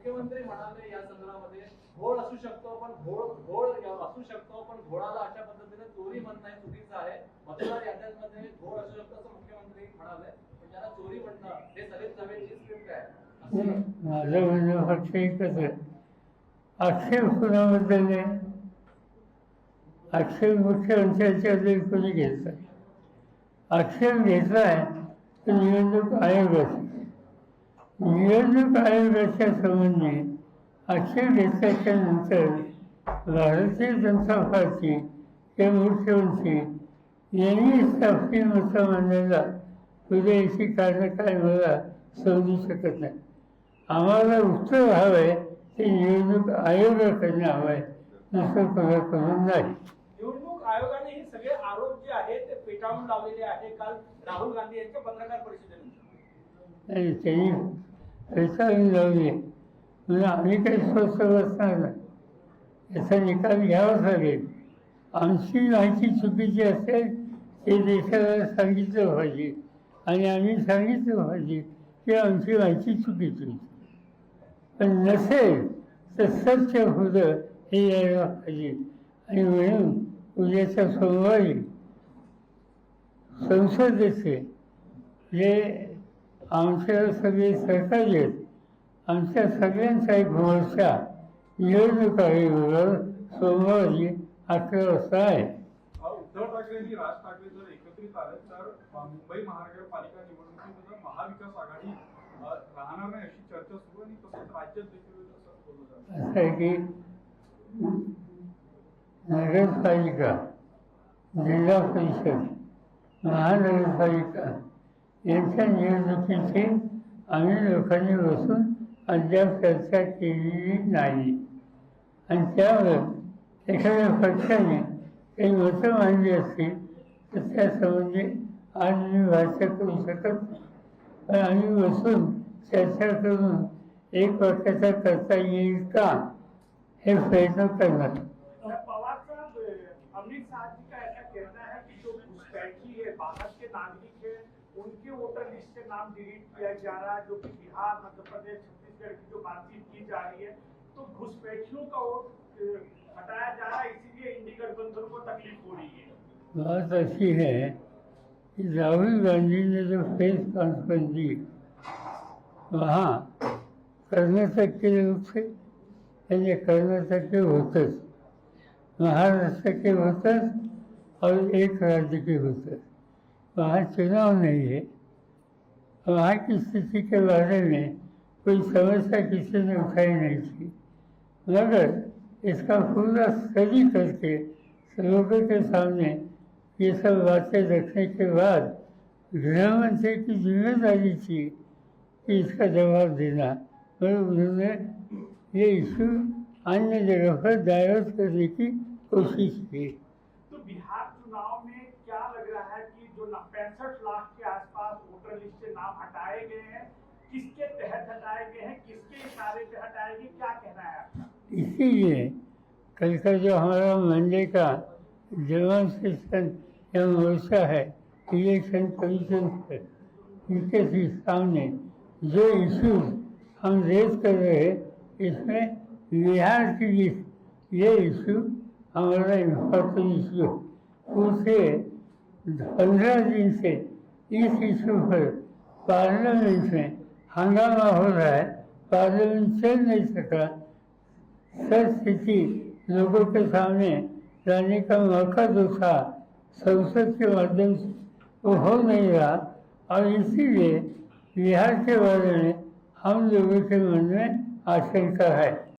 मुख्यमंत्री म्हणाले या संदर्भामध्ये घोळ असू शकतो पण घोळ घोळ असू शकतो पण घोळाला अशा पद्धतीने चोरी म्हणणं हे चुकीचं आहे. मतदार याद्यांमध्ये घोळ असू शकतो असं मुख्यमंत्री म्हणाले पण त्याला चोरी म्हणणं हे सगळे सभेची स्क्रिप्ट आहे. माझं म्हणणं फक्त एकच आहे. आक्षेप कुणाबद्दल आहे? आक्षेप मुख्यमंत्र्यांच्याबद्दल कोणी घेतला आक्षेप घेतलाय तर निवडणूक आयोगाचा निवडणूक आयोगाच्या संबंधी आक्षेप घेतल्याच्या नंतर भारतीय जनता पार्टी हे मुख्यमंत्री यांनी आपली मतं मांडायला पुढे याची कारणं काय मला समजू शकत नाही. आम्हाला उत्तर हवं आहे ते निवडणूक आयोगाकडनं हवं आहे दुसरं कोणाकडून नाही. निवडणूक आयोगाने हे सगळे आरोप जे आहेत ते पेटाळून लावलेले आहे काल राहुल गांधी यांच्या पत्रकार परिषदेनंतर. त्यांनी फेटाळून लावली म्हणून आम्ही काही स्वस्त बसणार नाही. याचा निकाल घ्यावाच लागेल. आमची माहिती चुकीची असेल ते देशाला सांगितलं पाहिजे. आणि आम्ही सांगितलं पाहिजे की आमची माहिती चुकीची पण नसेल तर सत्य होतं हे यायला पाहिजे. आणि म्हणून उद्याच्या सोमवारी संसदेचे जे आमच्या सगळे सहकारी आहेत. आमच्या सगळ्यांचा एक मोर्चा निवडणूक आयोगावर सोमवारी अकरा वाजता आहे. उद्धव ठाकरे आणि राज ठाकरे जर एकत्रित आले तर मुंबई महानगरपालिका निवडणुकीमध्ये महाविकास आघाडी राहणार नाही अशी चर्चा सुरू आणि तसंच राज्यात देखील असं आहे की नगरपालिका जिल्हा परिषद महानगरपालिका यांच्या निवडणुकीची आम्ही लोकांनी बसून अद्याप चर्चा केलेली नाही. आणि त्यावर एखाद्या पक्षाने काही मतं मांडली असतील तर त्यासंबंधी आज मी भाष्य करू शकत नाही. पण आम्ही बसून चर्चा करून एक वाक्याचा करता येईल का हे प्रयत्न करणार. पवार अमित शाह जी का ऐसा कहना है कि जो घुसपैठी है बाहर के नागरिक उनके वोटर लिस्ट से नाम डिलीट किया जा रहा है जो कि बिहार मध्य प्रदेश छत्तीसगढ़ की जो बातचीत की जा रही है तो घुसपैठियों का वोट हटाया जा रहा है इसीलिए इंडी गठबंधन को तकलीफ हो रही है। बात अच्छी है कि राहुल गांधी ने जो प्रेस कॉन्फ्रेंस दी वहाँ कर्नाटक के लोग थे यानी कर्नाटक के वोटर्स महाराष्ट्र के वोटर्स और एक राज्य के वोटर्स वहाँ चुनाव नहीं है। वहाँ की स्थिति के बारे में कोई समस्या किसी ने उठाई नहीं थी। मगर इसका पूरा स्टडी करके लोगों के सामने ये सब बातें रखने के बाद गृहमंत्री की ज़िम्मेदारी थी कि इसका जवाब देना, और उन्होंने ये इशू अन्य जगह पर डाइवर्ट करने की कोशिश की। तो बिहार चुनाव में क्या लग रहा है कि जो पैंसठ लाख के आसपास वोटर लिस्ट से नाम हटाए गए हैं। किसके तहत हटाए गए हैं? किसके इशारे पे हटाए गए? क्या कहना है आपका? इसीलिए कल का जो हमारा मंडे का डेमोन्स्ट्रेशन या मोर्चा है, इलेक्शन कमीशन पर इनके सी- सामने जो इश्यूज़ हम रेज कर रहे हैं, इसमें बिहार की ये इशू हमारा इम्पोर्टेंट इशू उसे पंद्रह दिन से इस इशू पर पार्लियामेंट में हंगामा हो रहा है। पार्लियामेंट चल नहीं सका। सर स्थिति लोगों के सामने लाने का मौका जो था। संसद के माध्यम से वो हो नहीं रहा। और इसीलिए बिहार के बारे में हम लोगों के मन में आशंका है।